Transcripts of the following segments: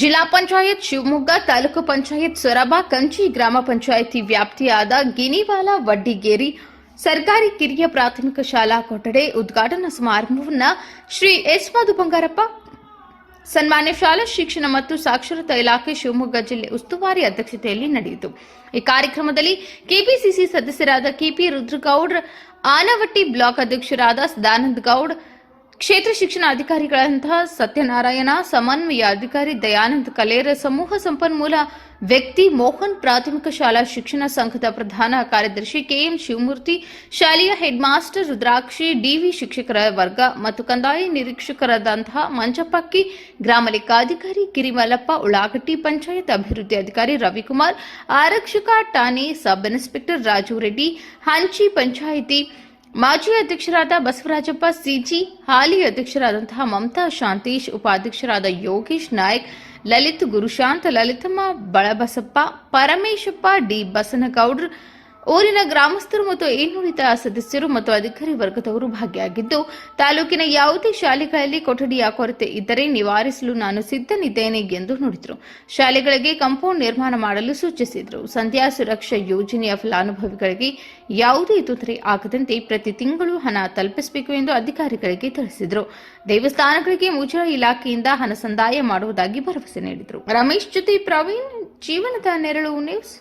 ಜಿಲ್ಲಾ ಪಂಚಾಯತ್ ಶಿವಮೊಗ್ಗ, ತಾಲೂಕು ಪಂಚಾಯತ್ ಸೊರಬ, ಕಂಚಿ ಗ್ರಾಮ ಪಂಚಾಯಿತಿ ವ್ಯಾಪ್ತಿಯಾದ ಗಿನಿವಾಲ ವಡ್ಡಿಗೇರಿ ಸರ್ಕಾರಿ ಕಿರಿಯ ಪ್ರಾಥಮಿಕ ಶಾಲಾ ಕೊಠಡಿ ಉದ್ಘಾಟನಾ ಸಮಾರಂಭವನ್ನು ಶ್ರೀ ಎಸ್ ಮಧು ಬಂಗಾರಪ್ಪ ಸನ್ಮಾನ್ಯ ಶಾಲಾ ಶಿಕ್ಷಣ ಮತ್ತು ಸಾಕ್ಷರತಾ ಇಲಾಖೆ ಶಿವಮೊಗ್ಗ ಜಿಲ್ಲೆ ಉಸ್ತುವಾರಿ ಅಧ್ಯಕ್ಷತೆಯಲ್ಲಿ ನಡೆಯಿತು. ಈ ಕಾರ್ಯಕ್ರಮದಲ್ಲಿ ಕೆಪಿಸಿಸಿ ಸದಸ್ಯರಾದ ಕೆಪಿ ರುದ್ರಗೌಡ್, ಆನವಟ್ಟಿ ಬ್ಲಾಕ್ ಅಧ್ಯಕ್ಷರಾದ ಸದಾನಂದ ಗೌಡ್ ಕ್ಷೇತ್ರ ಶಿಕ್ಷಣ ಅಧಿಕಾರಿಗಳಂತಹ ಸತ್ಯನಾರಾಯಣ, ಸಮನ್ವಯ ಅಧಿಕಾರಿ ದಯಾನಂದ ಕಲೇರ, ಸಮೂಹ ಸಂಪನ್ಮೂಲ ವ್ಯಕ್ತಿ ಮೋಹನ್ ಪ್ರಾಥಮಿಕ ಶಾಲಾ ಶಿಕ್ಷಣ ಸಂಘದ ಪ್ರಧಾನ ಕಾರ್ಯದರ್ಶಿ ಕೆಎಂ ಶಿವಮೂರ್ತಿ, ಶಾಲೆಯ ಹೆಡ್ ಮಾಸ್ಟರ್ ರುದ್ರಾಕ್ಷಿ, ಡಿವಿ ಶಿಕ್ಷಕರ ವರ್ಗ ಮತ್ತು ಕಂದಾಯ ನಿರೀಕ್ಷಕರಾದಂತಹ ಮಂಚಪಕ್ಕಿ ಗ್ರಾಮ ಲೆಕ್ಕಾಧಿಕಾರಿ ಗಿರಿಮಲ್ಲಪ್ಪ ಉಳ್ಳಾಗಟ್ಟಿ ಪಂಚಾಯತ್ ಅಭಿವೃದ್ಧಿ ಅಧಿಕಾರಿ ರವಿಕುಮಾರ್, ಆರಕ್ಷಕ ಠಾಣೆ ಸಬ್ ಇನ್ಸ್ಪೆಕ್ಟರ್ ರಾಜು ರೆಡ್ಡಿ, ಹಂಚಿ ಪಂಚಾಯಿತಿ ಮಾಜಿ ಅಧ್ಯಕ್ಷರಾದ ಬಸವರಾಜಪ್ಪ ಸಿಜಿ, ಹಾಲಿ ಅಧ್ಯಕ್ಷರಾದಂತಹ ಮಮತಾ ಶಾಂತೀಶ್, ಉಪಾಧ್ಯಕ್ಷರಾದ ಯೋಗೇಶ್ ನಾಯಕ್, ಲಲಿತ್ ಗುರುಶಾಂತ್, ಲಲಿತಮ್ಮ ಬಳಬಸಪ್ಪ, ಪರಮೇಶಪ್ಪ ಡಿ ಬಸನಗೌಡ್ರು ಊರಿನ ಗ್ರಾಮಸ್ಥರು ಮತ್ತು ಇನ್ನುಳಿದ ಸದಸ್ಯರು ಮತ್ತು ಅಧಿಕಾರಿ ವರ್ಗದವರು ಭಾಗಿಯಾಗಿದ್ದು, ತಾಲೂಕಿನ ಯಾವುದೇ ಶಾಲೆಗಳಲ್ಲಿ ಕೊಠಡಿಯ ಕೊರತೆ ಇದ್ದರೆ ನಿವಾರಿಸಲು ನಾನು ಸಿದ್ಧನಿದ್ದೇನೆ ಎಂದು ನುಡಿದರು. ಶಾಲೆಗಳಿಗೆ ಕಾಂಪೌಂಡ್ ನಿರ್ಮಾಣ ಮಾಡಲು ಸೂಚಿಸಿದರು. ಸಂಧ್ಯಾ ಸುರಕ್ಷಾ ಯೋಜನೆಯ ಫಲಾನುಭವಿಗಳಿಗೆ ಯಾವುದೇ ತೊಂದರೆ ಆಗದಂತೆ ಪ್ರತಿ ತಿಂಗಳು ಹಣ ತಲುಪಿಸಬೇಕು ಎಂದು ಅಧಿಕಾರಿಗಳಿಗೆ ತಿಳಿಸಿದರು. ದೇವಸ್ಥಾನಗಳಿಗೆ ಮುಜರಾಯಿ ಇಲಾಖೆಯಿಂದ ಹಣ ಸಂದಾಯ ಮಾಡುವುದಾಗಿ ಭರವಸೆ ನೀಡಿದರು. ರಮೇಶ್ ಜೊತೆ ಪ್ರವೀಣ್, ಜೀವನದ ನೆರಳು ನ್ಯೂಸ್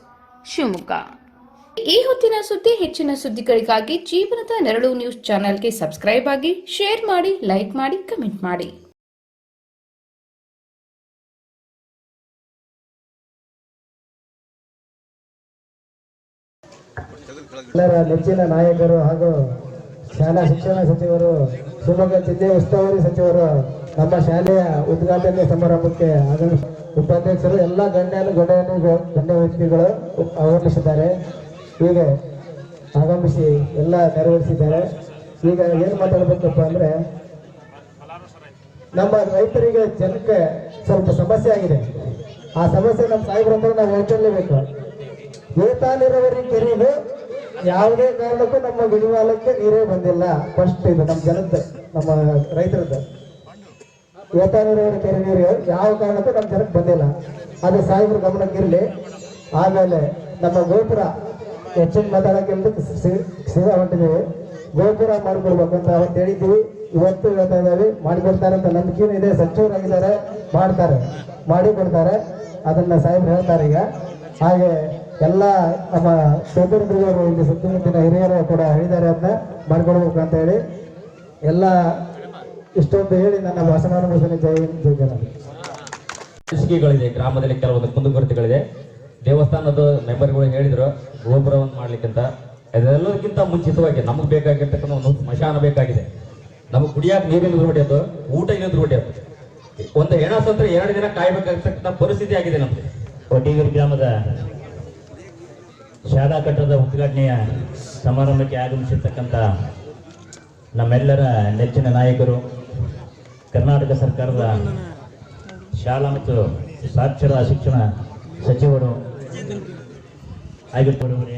ಶಿವಮೊಗ್ಗ. ಈ ಹೊತ್ತಿನ ಸುದ್ದಿ ಹೆಚ್ಚಿನ ಸುದ್ದಿಗಳಿಗಾಗಿ ಜೀವನದ ನೆರಳು ನ್ಯೂಸ್ ಚಾನೆಲ್ಗೆ ಸಬ್ಸ್ಕ್ರೈಬ್ ಆಗಿ, ಶೇರ್ ಮಾಡಿ, ಲೈಕ್ ಮಾಡಿ, ಕಮೆಂಟ್ ಮಾಡಿ. ಎಲ್ಲರ ನೆಚ್ಚಿನ ನಾಯಕರು ಹಾಗೂ ಶಾಲಾ ಶಿಕ್ಷಣ ಸಚಿವರು, ಶಿವಮೊಗ್ಗ ಜಿಲ್ಲೆ ಉಸ್ತುವಾರಿ ಸಚಿವರು, ನಮ್ಮ ಶಾಲೆಯ ಉದ್ಘಾಟನೆ ಸಮಾರಂಭಕ್ಕೆ ಆಗಮಿಸಿ ಉಪಾಧ್ಯಕ್ಷರು, ಎಲ್ಲ ಗಣ್ಯನು ಗಣ್ಯನು ಗಣ್ಯ ವ್ಯಕ್ತಿಗಳು ಆಗಮಿಸಿದ್ದಾರೆ. ಹೀಗೆ ಆಗಮಿಸಿ ಎಲ್ಲ ನೆರವೇರಿಸಿದ್ದಾರೆ. ಈಗ ಏನು ಮಾತಾಡಬೇಕಪ್ಪ ಅಂದ್ರೆ, ನಮ್ಮ ರೈತರಿಗೆ ಜನಕ್ಕೆ ಸ್ವಲ್ಪ ಸಮಸ್ಯೆ ಆಗಿದೆ. ಆ ಸಮಸ್ಯೆ ನಮ್ಮ ಸಾಹೇಬ್ರ ಹತ್ರ ನಾವು ಹೇಳ್ಕೊಳ್ಳೇಬೇಕು ಏತ ನೀರಾವರಿ ಯಾವುದೇ ಕಾರಣಕ್ಕೂ ನಮ್ಮ ಗಿಡಿವಾಲಕ್ಕೆ ನೀರೇ ಬಂದಿಲ್ಲ. ಫಸ್ಟ್ ಇದು ನಮ್ಮ ಜನದ ನಮ್ಮ ರೈತರದ್ದು. ಏತ ನೀರಾವರಿ ಕೆರೆ ನೀರು ಯಾವ ಕಾರಣಕ್ಕೂ ನಮ್ಮ ಜನಕ್ಕೆ ಬಂದಿಲ್ಲ. ಅದು ಸಾಹೇಬ್ರ ಗಮನಕ್ಕಿರಲಿ ಆಮೇಲೆ ನಮ್ಮ ಗೋಪುರ ಹೆಚ್ಚಿನ ಮಾತಾಡಕ್ಕೆ ಸೀದಾ ಹೊಂಟಿದ್ದೀವಿ ಗೋಪುರ ಮಾಡಿಕೊಡ್ಬೇಕಂತ ಅವತ್ತು ಹೇಳಿದ್ದೀವಿ ಇವತ್ತು ಹೇಳ್ತಾ ಇದ್ದಾವೆ ಮಾಡಿಕೊಡ್ತಾರೆ ಅಂತ ನಂಬಿಕೆನೂ ಇದೆ ಸಚಿವರಾಗಿದ್ದಾರೆ ಮಾಡ್ತಾರೆ ಮಾಡಿಕೊಡ್ತಾರೆ. ಅದನ್ನ ಸಾಹೇಬ್ರು ಹೇಳ್ತಾರೆ ಈಗ. ಹಾಗೆ ಎಲ್ಲ ನಮ್ಮ ಸೋದರರು ಇಲ್ಲಿ ಸುತ್ತಮುತ್ತಿನ ಹಿರಿಯರು ಕೂಡ ಹೇಳಿದ್ದಾರೆ ಅದನ್ನ ಮಾಡ್ಕೊಡ್ಬೇಕು ಅಂತ ಹೇಳಿ. ಎಲ್ಲ ಇಷ್ಟೊಂದು ಹೇಳಿ ನನ್ನ ಭಾಷಣ ಜೈ ಹಿಂದ್, ಜೈ ಕನ್ನಡ ಅನಿಸಿಕೆಗಳಿದೆ ಗ್ರಾಮದಲ್ಲಿ ಕೆಲವೊಂದು ಕುಂದುಕೊರತೆಗಳಿದೆ. ದೇವಸ್ಥಾನದ ಮೆಂಬರ್ಗಳು ಹೇಳಿದ್ರು, ಗೋಪುರವನ್ನು ಮಾಡ್ಲಿಕ್ಕಿಂತ. ಅದೆಲ್ಲದಕ್ಕಿಂತ ಮುಂಚಿತವಾಗಿ ನಮಗೆ ಬೇಕಾಗಿರ್ತಕ್ಕಂಥ ಒಂದು ಸ್ಮಶಾನ ಬೇಕಾಗಿದೆ. ನಮಗೆ ಕುಡಿಯಾಕ ನೀರಿನ ಹೊಡೆಯೋದು ಊಟ ಇನ್ನೊಂದು ಹೊಡೆಯೋದು ಒಂದು ಹೆಣ ಸತ್ರ ಎರಡು ದಿನ ಕಾಯ್ಬೇಕಾಗಿರ್ತಕ್ಕಂಥ ಪರಿಸ್ಥಿತಿ ಆಗಿದೆ ನಮ್ಗೆ ಒಟ್ಟಿಗೂರು ಗ್ರಾಮದ ಶಾಲಾ ಕಟ್ಟಡದ ಉದ್ಘಾಟನೆಯ ಸಮಾರಂಭಕ್ಕೆ ಆಗಮಿಸಿರ್ತಕ್ಕಂಥ ನಮ್ಮೆಲ್ಲರ ನೆಚ್ಚಿನ ನಾಯಕರು, ಕರ್ನಾಟಕ ಸರ್ಕಾರದ ಶಾಲಾ ಮತ್ತು ಸಾಕ್ಷರ ಶಿಕ್ಷಣ ಸಚಿವರು ಆಗಿರ್ಬೋರವರೇ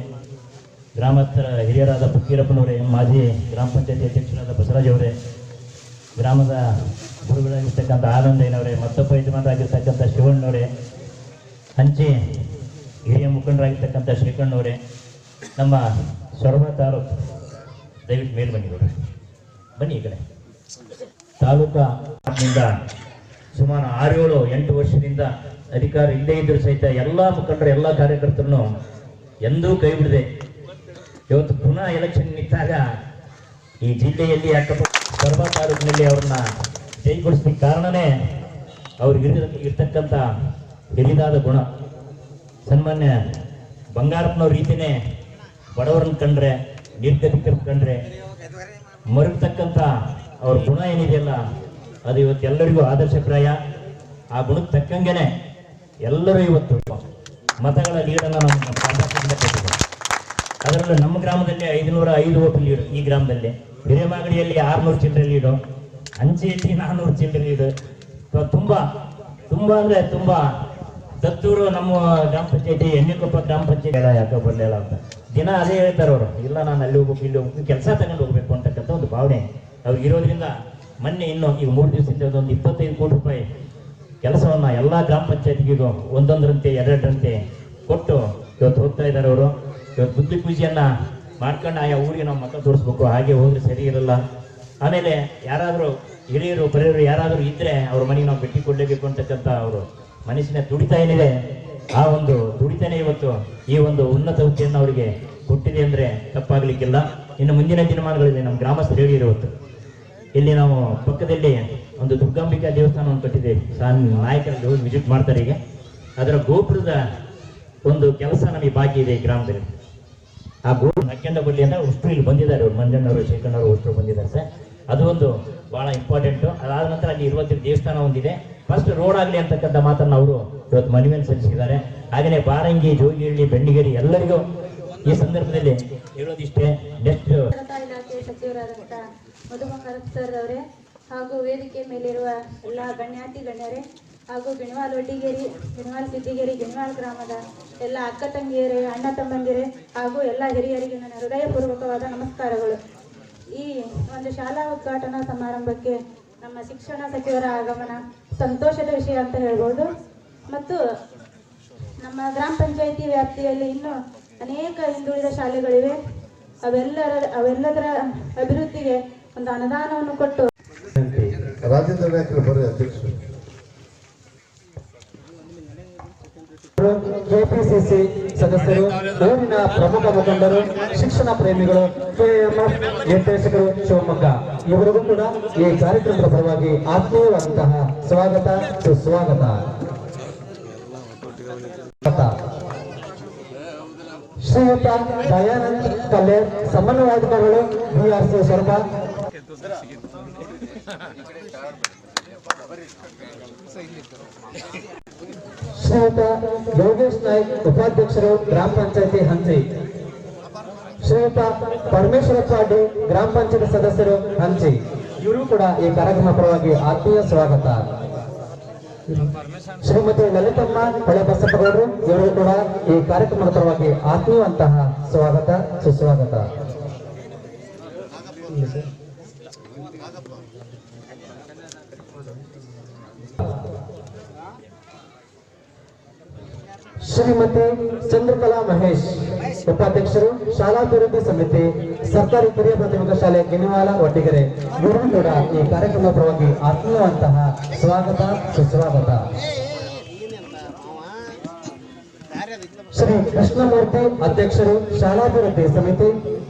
ಗ್ರಾಮಸ್ಥರ ಹಿರಿಯರಾದ ಫಕೀರಪ್ಪನವರೇ, ಮಾಜಿ ಗ್ರಾಮ ಪಂಚಾಯತಿ ಅಧ್ಯಕ್ಷರಾದ ಬಸವರಾಜ್ ಅವರೇ, ಗ್ರಾಮದ ಗುರುಗಳಾಗಿರ್ತಕ್ಕಂಥ ಆನಂದಯ್ಯನವರೇ, ಮತ್ತೊಬ್ಬ ಯಜಮಾನರಾಗಿರ್ತಕ್ಕಂಥ ಶಿವಣ್ಣವರೇ ಹಂಚಿ ಹಿರಿಯ ಮುಖಂಡರಾಗಿರ್ತಕ್ಕಂಥ ಶ್ರೀಕಣ್ಣವರೇ ನಮ್ಮ ಸೊರಬ ತಾಲೂಕು ದಯವಿಟ್ಟು ಮೇಲೆ ಬನ್ನಿ ಅವರು ಬನ್ನಿ ಈ ಕಡೆ. ತಾಲೂಕಿನಿಂದ ಸುಮಾರು ಆರು ಏಳು ಎಂಟು ವರ್ಷದಿಂದ ಅಧಿಕಾರ ಇಲ್ಲೇ ಇದ್ದರೂ ಸಹಿತ ಎಲ್ಲ ಮುಖಂಡರು, ಎಲ್ಲ ಕಾರ್ಯಕರ್ತರನ್ನು ಎಂದೂ ಕೈ ಬಿಡದೆ ಇವತ್ತು ಪುನಃ ಎಲೆಕ್ಷನ್ ನಿಂತಾಗ ಈ ಜಿಲ್ಲೆಯಲ್ಲಿ ಅಕ್ಕಪಕ್ಕ ಸೊರಬ ತಾಲೂಕಿನಲ್ಲಿ ಅವ್ರನ್ನ ಜೈಗೊಳಿಸ್ಲಿಕ್ಕೆ ಕಾರಣನೇ ಅವ್ರಿಗೆ ಇರ್ತಕ್ಕಂಥ ಹಿರಿದಾದ ಗುಣ. ಸನ್ಮಾನ್ಯ ಬಂಗಾರಪ್ಪನವ್ರ ರೀತಿಯೇ ಬಡವರನ್ನ ಕಂಡ್ರೆ ನಿರ್ಗತಿಕರ ಕಂಡ್ರೆ ಮರುಗತಕ್ಕಂಥ ಅವ್ರ ಗುಣ ಏನಿದೆಯಲ್ಲ, ಅದು ಇವತ್ತು ಎಲ್ಲರಿಗೂ ಆದರ್ಶಪ್ರಾಯ ಆ ಗುಣಕ್ಕೆ ತಕ್ಕಂಗೆನೆ ಎಲ್ಲರೂ ಇವತ್ತು ಮತಗಳ ಲೀಡನ್ನು ನಮ್ಮ ಕೊಟ್ಟಿದ್ದಾರೆ ಅದರಲ್ಲೂ ನಮ್ಮ ಗ್ರಾಮದಲ್ಲಿ ಐದುನೂರ ಐದು ಓಟು ಲೀಡು ಈ ಗ್ರಾಮದಲ್ಲಿ. ಹಿರೇಮಾಗಡಿಯಲ್ಲಿ ಆರ್ನೂರು ಚಿಲ್ಲರೆ ಲೀಡು, ಅಂಚೆಯಲ್ಲಿ ನಾನ್ನೂರು ಚಿಲ್ಲರೆ ಲೀಡು. ತುಂಬ ತುಂಬಾ ತುಂಬಾ ಅಂದ್ರೆ ತುಂಬಾ ದತ್ತೂರು ನಮ್ಮ ಗ್ರಾಮ ಪಂಚಾಯತಿ ಎಣ್ಣೆಕೊಪ್ಪ ಗ್ರಾಮ ಪಂಚಾಯತಿ ಯಾಕೆ ಬರಲಿಲ್ಲ ಅಂತ. ದಿನ ಅದೇ ಹೇಳ್ತಾರೆ ಅವರು, ಇಲ್ಲ ನಾನು ಅಲ್ಲಿ ಹೋಗ್ಬೇಕು, ಇಲ್ಲಿ ಹೋಗ್ಬೇಕು, ಕೆಲಸ ತಗೊಂಡು ಹೋಗ್ಬೇಕು ಅಂತಕ್ಕಂಥ ಒಂದು ಭಾವನೆ ಅವ್ರಿಗೆ ಇರೋದ್ರಿಂದ ಮೊನ್ನೆ ಇನ್ನು ಈಗ ಮೂರು ದಿವಸದಿಂದ ಒಂದು ಇಪ್ಪತ್ತೈದು ಕೋಟಿ ರೂಪಾಯಿ ಕೆಲಸವನ್ನ ಎಲ್ಲ ಗ್ರಾಮ ಪಂಚಾಯತ್ಗಿಗೂ ಒಂದೊಂದರಂತೆ, ಎರಡರಂತೆ ಕೊಟ್ಟು ಇವತ್ತು ಹೋಗ್ತಾ ಇದ್ದಾರೆ ಅವರು. ಇವತ್ತು ಬುದ್ಧಿ ಪೂಜೆಯನ್ನ ಮಾಡ್ಕೊಂಡು ಆಯಾ ಊರಿಗೆ ನಾವು ಮಕ್ಕ ತೋರಿಸ್ಬೇಕು. ಹಾಗೆ ಹೋದ್ರೆ ಸರಿ ಇರಲ್ಲ. ಆಮೇಲೆ ಯಾರಾದರೂ ಹಿರಿಯರು ಬರೆಯರು ಯಾರಾದರೂ ಇದ್ರೆ ಅವ್ರ ಮನೆಗೆ ನಾವು ಭೇಟಿ ಕೊಡಲೇಬೇಕು ಅಂತಕ್ಕಂಥ ಅವರು ಮನಸ್ಸಿನ ತುಡಿತ ಏನಿದೆ ಆ ಒಂದು ತುಡಿತನೇ ಇವತ್ತು ಈ ಒಂದು ಉನ್ನತ ಹುದ್ದೆಯನ್ನು ಅವರಿಗೆ ಕೊಟ್ಟಿದೆ ಅಂದ್ರೆ ತಪ್ಪಾಗಲಿಕ್ಕಿಲ್ಲ. ಇನ್ನು ಮುಂದಿನ ದಿನಮಾನಗಳಲ್ಲಿ ನಮ್ಮ ಗ್ರಾಮಸ್ಥರು ಹೇಳಿರುವತ್ತು ಇಲ್ಲಿ ನಾವು ಪಕ್ಕದಲ್ಲಿ ಒಂದು ದುರ್ಗಾಂಬಿಕಾ ದೇವಸ್ಥಾನವನ್ನು ಕಟ್ಟಿದ್ದೇವೆ ಸಾನ್ ನಾಯಕರಲ್ಲಿ ಹೋಗಿ ವಿಸಿಟ್ ಮಾಡ್ತಾರೆ ಈಗ. ಅದರ ಗೋಪುರದ ಒಂದು ಕೆಲಸ ನಮಗೆ ಬಾಕಿ ಇದೆ ಗ್ರಾಮದಲ್ಲಿ. ಆ ಗೋಪುರ ನಕ್ಕೆಂಡ ಬಳ್ಳಿ ಅಂತ ಉಷ್ಟು ಇಲ್ಲಿ ಬಂದಿದ್ದಾರೆ ಅವ್ರು. ಮಂಜಣ್ಣವರು, ಶೇಖಣ್ಣವರು ಉಷ್ಟು ಬಂದಿದ್ದಾರೆ ಸರ್. ಅದು ಒಂದು ಬಹಳ ಇಂಪಾರ್ಟೆಂಟ್ ಅದಾದ ನಂತರ ಅಲ್ಲಿ ಇರುವತ್ತಿನ ದೇವಸ್ಥಾನ ಒಂದಿದೆ. ಫಸ್ಟ್ ರೋಡ್ ಆಗಲಿ ಅಂತಕ್ಕಂಥ ಮಾತನ್ನು ಅವರು ಇವತ್ತು ಮನವಿಯನ್ನು ಸಲ್ಲಿಸಿದ್ದಾರೆ. ಹಾಗೆಯೇ ಬಾರಂಗಿ, ಜೋಗಿಹಳ್ಳಿ ಬೆಣ್ಣಿಗೇರಿ ಎಲ್ಲರಿಗೂ ಈ ಸಂದರ್ಭದಲ್ಲಿ ಹೇಳೋದಿಷ್ಟೇ. ನೆಕ್ಸ್ಟ್ ಇಲಾಖೆ ಸಚಿವರಾದಂಥ ಮಧುಮಕರ ಸರ್ ಅವರೇ ಹಾಗೂ ವೇದಿಕೆ ಮೇಲಿರುವ ಎಲ್ಲ ಗಣ್ಯಾತಿ ಗಣ್ಯರೇ ಹಾಗೂ ಗಿಣವಾಲ್ ಒಡ್ಡಿಗೇರಿ, ಗಿಣವಾಲ್ ಸಿದ್ದಿಗೇರಿ ಗಿಣವಾಲ್ ಗ್ರಾಮದ ಎಲ್ಲ ಅಕ್ಕ ತಂಗಿಯರೇ, ಅಣ್ಣ ತಮ್ಮಂದಿರೇ ಹಾಗೂ ಎಲ್ಲ ಹಿರಿಯರಿಗೆ ನನ್ನ ಹೃದಯಪೂರ್ವಕವಾದ ನಮಸ್ಕಾರಗಳು. ಈ ಒಂದು ಶಾಲಾ ಉದ್ಘಾಟನಾ ಸಮಾರಂಭಕ್ಕೆ ನಮ್ಮ ಶಿಕ್ಷಣ ಸಚಿವರ ಆಗಮನ ಸಂತೋಷದ ವಿಷಯ ಅಂತ ಹೇಳ್ಬೋದು. ಮತ್ತು ನಮ್ಮ ಗ್ರಾಮ ಪಂಚಾಯಿತಿ ವ್ಯಾಪ್ತಿಯಲ್ಲಿ ಇನ್ನೂ ಅನೇಕ ಹಿಂದುಳಿದ ಶಾಲೆಗಳಿವೆ. ಅವೆಲ್ಲರ, ಅವೆಲ್ಲದರ ಅಭಿವೃದ್ಧಿಗೆ ಒಂದು ಅನುದಾನವನ್ನು ಕೊಟ್ಟು ರಾಜೇಂದ್ರ ನಾಯ್ಕರು ಬರ್ರಿ ಅಧ್ಯಕ್ಷರು. ಕೆಪಿಸಿಸಿ ಸದಸ್ಯರು, ಊರಿನ ಪ್ರಮುಖ ಮುಖಂಡರು, ಶಿಕ್ಷಣ ಪ್ರೇಮಿಗಳು, ಕೆಎಂಎಫ್ ನಿರ್ದೇಶಕರು ಶಿವಮೊಗ್ಗ. ಇವರಿಗೂ ಕೂಡ ಈ ಕಾರ್ಯಕ್ರಮದ ಪರವಾಗಿ ಆತ್ಮೀಯವಾದಂತಹ ಸ್ವಾಗತ, ಸುಸ್ವಾಗತ. ಶ್ರೀಯುತ ದಯಾನಂದ್ ಕಲ್ಲೇರ್ ಸಮನ್ವಯಾಧಿಕಾರಿಗಳು ಬಿಆರ್ಸಿ ಶ್ರೀಯುತ ಯೋಗೇಶ್ ನಾಯ್ಕ್ ಉಪಾಧ್ಯಕ್ಷರು ಗ್ರಾಮ ಪಂಚಾಯತಿ ಹಂಚಿ. ಶ್ರೀಯುತ ಪರಮೇಶ್ವರಪ್ಪ ಅಡ್ಡಿ ಗ್ರಾಮ ಪಂಚಾಯತ್ ಸದಸ್ಯರು ಹಂಚಿ. ಇವರು ಕೂಡ ಈ ಕಾರ್ಯಕ್ರಮ ಪರವಾಗಿ ಆತ್ಮೀಯ ಸ್ವಾಗತ. ಶ್ರೀಮತಿ ಲಲಿತಮ್ಮ ಹೊಳೆ ಬಸಪ್ಪಗೌಡರು, ಇವರು ಕೂಡ ಈ ಕಾರ್ಯಕ್ರಮದ ಪರವಾಗಿ ಆತ್ಮೀಯವಂತಹ ಸ್ವಾಗತ, ಸುಸ್ವಾಗತ. ಶ್ರೀಮತಿ ಚಂದ್ರಕಲಾ ಮಹೇಶ್ ಉಪಾಧ್ಯಕ್ಷರು, ಶಾಲಾಭಿವೃದ್ಧಿ ಸಮಿತಿ, ಸರ್ಕಾರಿ ಕಿರಿಯ ಪ್ರಾಥಮಿಕ ಶಾಲೆ ಗಿನಿವಾಲ ಒಡ್ಡಿಗೆರೆ ಗುರು ಕೂಡ ಈ ಕಾರ್ಯಕ್ರಮ ಪರವಾಗಿ ಆತ್ಮೀಯವಂತಹ ಸ್ವಾಗತ, ಸುಸ್ವಾಗತ. ಶ್ರೀ ಕೃಷ್ಣಮೂರ್ತಿ ಅಧ್ಯಕ್ಷರು, ಶಾಲಾಭಿವೃದ್ಧಿ ಸಮಿತಿ,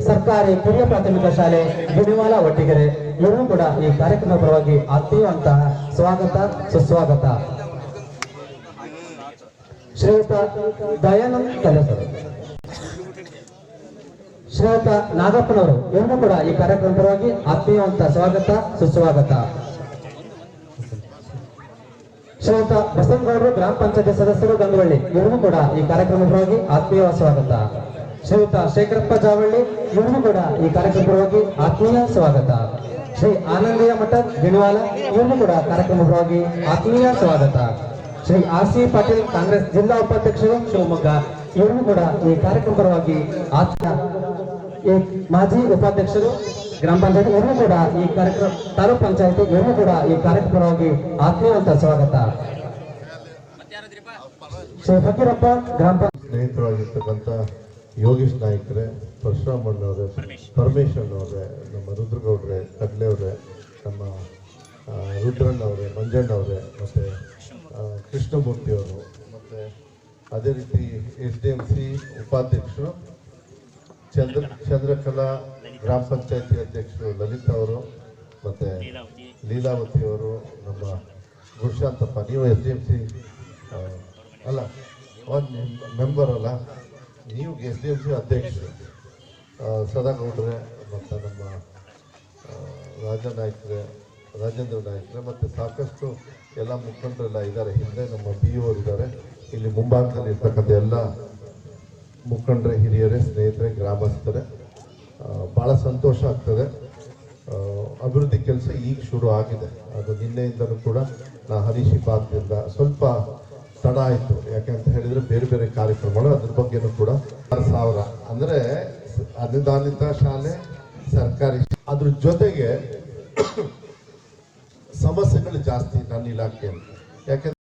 ಸರ್ಕಾರಿ ಕಿರಿಯ ಪ್ರಾಥಮಿಕ ಶಾಲೆ ಗಿನಿವಾಲ ಒಟ್ಟಿಗೆರೆ. ಇವರು ಕೂಡ ಈ ಕಾರ್ಯಕ್ರಮ ಪರವಾಗಿ ಆತ್ಮೀಯವಂತಹ ಸ್ವಾಗತ, ಸುಸ್ವಾಗತ. ಶ್ರೀಯುತ ದಯಾನಂದ್ ಕಲಸರು ಶ್ರೀಯುತ ನಾಗಪ್ಪನವರು ಇವರು ಕೂಡ ಈ ಕಾರ್ಯಕ್ರಮ ಪರವಾಗಿ ಆತ್ಮೀಯವಂತ ಸ್ವಾಗತ, ಸುಸ್ವಾಗತ. ಶ್ರೀಯುತ ಬಸವನಗೌಡರು, ಗ್ರಾಮ ಪಂಚಾಯತಿ ಸದಸ್ಯರು ಗಂಗವಳ್ಳಿ ಇವರು ಕೂಡ ಈ ಕಾರ್ಯಕ್ರಮ ಪರವಾಗಿ ಆತ್ಮೀಯ ಸ್ವಾಗತ. ಶ್ರೀಯುತ ಶೇಖರಪ್ಪ ಜಾವಳ್ಳಿ ಇವರು ಕೂಡ ಈ ಕಾರ್ಯಕ್ರಮ ಪರವಾಗಿ ಆತ್ಮೀಯ ಸ್ವಾಗತ. ಶ್ರೀ ಆನಂದಯ್ಯ ಮಠ ಗಿಣವಾಲ ಇವರು ಕೂಡ ಕಾರ್ಯಕ್ರಮ ಪರವಾಗಿ ಆತ್ಮೀಯ ಸ್ವಾಗತ. Shri R C Patil Congress ಜಿಲ್ಲಾ ಉಪಾಧ್ಯಕ್ಷರು ಶಿವಮೊಗ್ಗ ಇವರು ಕೂಡ ಈ ಕಾರ್ಯಕ್ರಮ ಪರವಾಗಿ ಆತ್ಮೀಯ ಈ ಮಾಜಿ ಉಪಾಧ್ಯಕ್ಷರು ಗ್ರಾಮ ಪಂಚಾಯತ್ ಇವರು ಕೂಡ ಈ ಕಾರ್ಯಕ್ರಮ ತಾಲೂಕ್ ಪಂಚಾಯತ್ ಇವರು ಕೂಡ ಈ ಕಾರ್ಯಕ್ರಮವಾಗಿ ಆತ್ಮೀಯವಂತ ಸ್ವಾಗತ. ಶ್ರೀ ಫಕೀರಪ್ಪ ಗ್ರಾಮ ಪಂಚಾಯತ್ ಸ್ನೇಹಿತರಾಗಿರ್ತಕ್ಕಂಥ ಯೋಗೇಶ್ ನಾಯ್ಕರೇ ಪರಶುರಾಮ್ ಅಣ್ಣವ್ರೆ ಪರಮೇಶ್ ಅಣ್ಣವ್ರೆ ನಮ್ಮ ರುದ್ರಗೌಡ್ರೆ ಕಡ್ಲೆ ಅವರೇ ನಮ್ಮ ರುದ್ರಣ್ಣವ್ರೆ ಮಂಜಣ್ಣವ್ರೆ ಅವರೇ ಮಂಜಣ್ಣ ಅವರೇ ಮತ್ತು ಕೃಷ್ಣಮೂರ್ತಿ ಅವರು ಮತ್ತು ಅದೇ ರೀತಿ ಎಸ್ ಡಿ ಎಂ ಸಿ ಉಪಾಧ್ಯಕ್ಷರು ಚಂದ್ರ ಚಂದ್ರಕಲಾ ಗ್ರಾಮ ಪಂಚಾಯತಿ ಅಧ್ಯಕ್ಷರು ಲಲಿತಾ ಅವರು ಮತ್ತು ಲೀಲಾವತಿ ಅವರು ನಮ್ಮ ಗುರುಶಾಂತಪ್ಪ ನೀವು ಎಸ್ ಡಿ ಎಂ ಸಿ ಅಲ್ಲ ಒಂದು ಮೆಂಬರ್ ಅಲ್ಲ ನೀವು ಎಸ್ ಡಿ ಎಂ ಸಿ ಅಧ್ಯಕ್ಷರು. ಸದಾಗೌಡ್ರೆ ಮತ್ತು ನಮ್ಮ ಆ, ರಾಜ ನಾಯ್ಕರೇ ರಾಜೇಂದ್ರ ನಾಯಕರೇ ಮತ್ತು ಸಾಕಷ್ಟು ಎಲ್ಲ ಮುಖಂಡರೆಲ್ಲ ಇದ್ದಾರೆ. ಹಿಂದೆ ನಮ್ಮ ಬಿ ಇದ್ದಾರೆ. ಇಲ್ಲಿ ಮುಂಭಾಗದಲ್ಲಿ ಇರ್ತಕ್ಕಂಥ ಎಲ್ಲ ಮುಖಂಡರೇ, ಹಿರಿಯರೇ, ಸ್ನೇಹಿತರೆ, ಗ್ರಾಮಸ್ಥರೇ ಭಾಳ ಸಂತೋಷ ಆಗ್ತದೆ. ಅಭಿವೃದ್ಧಿ ಕೆಲಸ ಈಗ ಶುರು ಆಗಿದೆ. ಅದು ನಿನ್ನೆಯಿಂದಲೂ ಕೂಡ ನಾ ಹರೀಶಿ ಪಾತ್ರದಿಂದ ಸ್ವಲ್ಪ ತಡ ಆಯಿತು. ಯಾಕೆಂತ ಹೇಳಿದರೆ ಬೇರೆ ಬೇರೆ ಕಾರ್ಯಕ್ರಮಗಳು ಅದ್ರ ಬಗ್ಗೆನೂ ಕೂಡ ಆರು ಸಾವಿರ. ಅಂದರೆ ಅನುದಾನಿತ ಶಾಲೆ, ಸರ್ಕಾರಿ ಅದ್ರ ಜೊತೆಗೆ ಸಮಸ್ಯೆಗಳು ಜಾಸ್ತಿ ನನ್ನ ಇಲಾಖೆಯಲ್ಲಿ. ಯಾಕೆಂದ್ರೆ